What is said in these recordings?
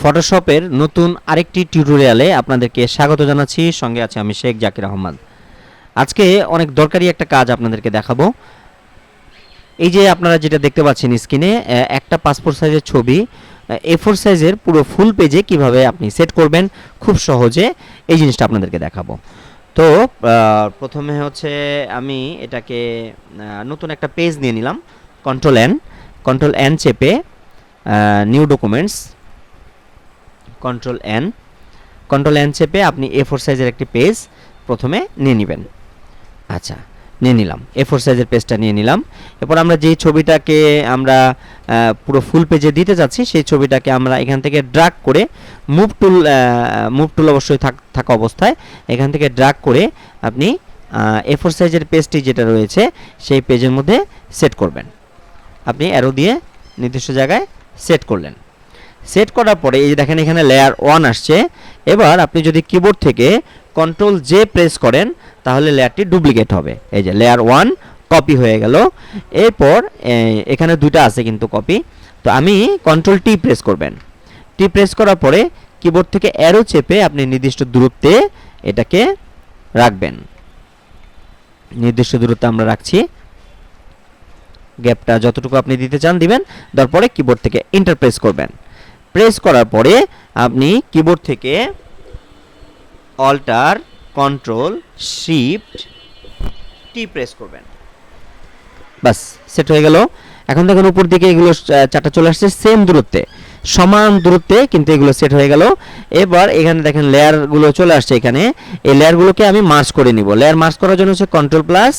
ফটোশপের নতুন আরেকটি টিউটোরিয়ালে আপনাদেরকে স্বাগত জানাচ্ছি। সঙ্গে আছে আমি শেখ জাকির আহমদ। আজকে অনেক দরকারি একটা কাজ আপনাদেরকে দেখাবো। এই যে আপনারা যেটা দেখতে পাচ্ছেন স্ক্রিনে একটা পাসপোর্ট সাইজের ছবি, এ ফোর সাইজের পুরো ফুল পেজে কীভাবে আপনি সেট করবেন, খুব সহজে এই জিনিসটা আপনাদেরকে দেখাবো। তো প্রথমে হচ্ছে আমি এটাকে নতুন একটা পেজ নিয়ে নিলাম। কন্ট্রোল এন কন্ট্রোল এন চেপে new documents control N control N চেপে আপনি এ ফোর সাইজের একটি পেজ প্রথমে নিয়ে নেবেন। আচ্ছা নিয়ে নিলাম। এ ফোর সাইজের পেজটা নিয়ে নিলাম। এরপর আমরা যেই ছবিটাকে আমরা পুরো ফুল পেজে দিতে যাচ্ছি, সেই ছবিটাকে আমরা এখান থেকে ড্রাগ করে মুভ টুল মুভ টুল অবশ্যই থাকা অবস্থায় এখান থেকে ড্রাগ করে আপনি এ ফোর সাইজের পেজটি যেটা রয়েছে, সেই পেজের মধ্যে সেট করবেন। আপনি অ্যারো দিয়ে নির্দিষ্ট জায়গায় সেট করলেন। সেট করার পরে এই যে দেখেন এখানে লেয়ার ওয়ান আসছে। এবার আপনি যদি কিবোর্ড থেকে কন্ট্রোল জে প্রেস করেন, তাহলে লেয়ারটি ডুপ্লিকেট হবে। এই যে লেয়ার ওয়ান কপি হয়ে গেল। এরপর এখানে দুইটা আছে কিন্তু কপি তো আমি কন্ট্রোল টি প্রেস করবেন। টি প্রেস করার পরে কিবোর্ড থেকে অ্যারো চেপে আপনি নির্দিষ্ট দূরত্বে এটাকে রাখবেন। নির্দিষ্ট দূরত্বে আমরা রাখছি। গ্যাপটা যতটুকু আপনি দিতে চান দিবেন। তারপরে কিবোর্ড থেকে ইন্টারপ্রেস করবেন। প্রেস করার পরে আপনি কিবোর্ড থেকে alter control shift T press করবেন। বাস সেট হয়ে গেল। এখন দেখুন উপর দিকে এগুলো চারটা চলে আসছে সেম দূরত্বে। সমান দূরত্বে কিন্তু এগুলো সেট হয়ে গেল। এবার এখানে দেখেন লেয়ারগুলো চলে আসছে এখানে। এই লেয়ারগুলোকে আমি মার্চ করে নিব। লেয়ার মার্চ করার জন্য হচ্ছে control plus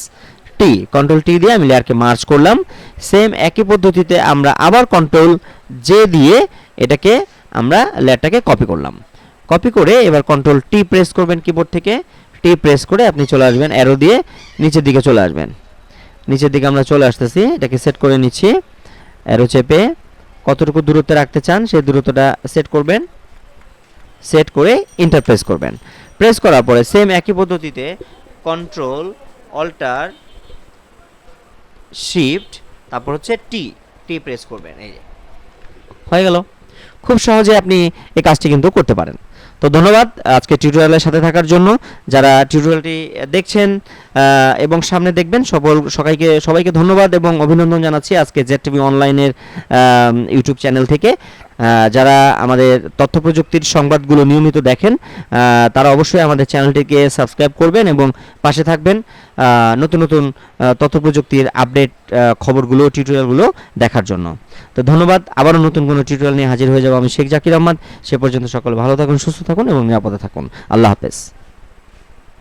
T control T দিয়ে আমি লেয়ারকে মার্চ করলাম। সেম একই পদ্ধতিতে আমরা আবার কন্ট্রোল জে দিয়ে এটাকে আমরা লেয়ারটাকে কপি করলাম। কপি করে এবার কন্ট্রোল টি প্রেস করবেন কিবোর্ড থেকে। টি প্রেস করে আপনি চলে আসবেন অ্যারো দিয়ে নিচের দিকে চলে আসবেন। নিচের দিকে আমরা চলে আসতেছি, এটাকে সেট করে নিচ্ছি। অ্যারো চেপে কতটুকু দূরত্বে রাখতে চান সেই দূরত্বটা সেট করবেন। সেট করে ইন্টার প্রেস করবেন। প্রেস করার পরে সেম একই পদ্ধতিতে কন্ট্রোল অল্টার শিফট তারপর হচ্ছে টি টি প্রেস করবেন, এই যে। হয়ে গেল। খুব সহজে আপনি এই কাজটি কিন্তু করতে পারেন। তো ধন্যবাদ আজকে টিউটোরিয়ালের সাথে থাকার জন্য। যারা টিউটোরিয়ালটি দেখছেন এবং সামনে দেখবেন, সকল, সবাইকে সবাইকে ধন্যবাদ এবং অভিনন্দন জানাচ্ছি আজকে জেড টিভি অনলাইনের ইউটিউব চ্যানেল থেকে। যারা আমাদের তথ্য প্রযুক্তির সংবাদগুলো নিয়মিত দেখেন তারা অবশ্যই আমাদের চ্যানেলটিকে সাবস্ক্রাইব করবেন এবং পাশে থাকবেন। নতুন নতুন তথ্য প্রযুক্তির আপডেট খবরগুলো, টিউটোরিয়ালগুলো দেখার জন্য। তো ধন্যবাদ। আবারও নতুন কোনো টিউটোরিয়াল নিয়ে হাজির হয়ে যাব আমি শেখ জাকির আহমদ। সে পর্যন্ত সকল ভালো থাকুন, সুস্থ থাকুন এবং নিরাপদে থাকুন। আল্লাহ হাফেজ।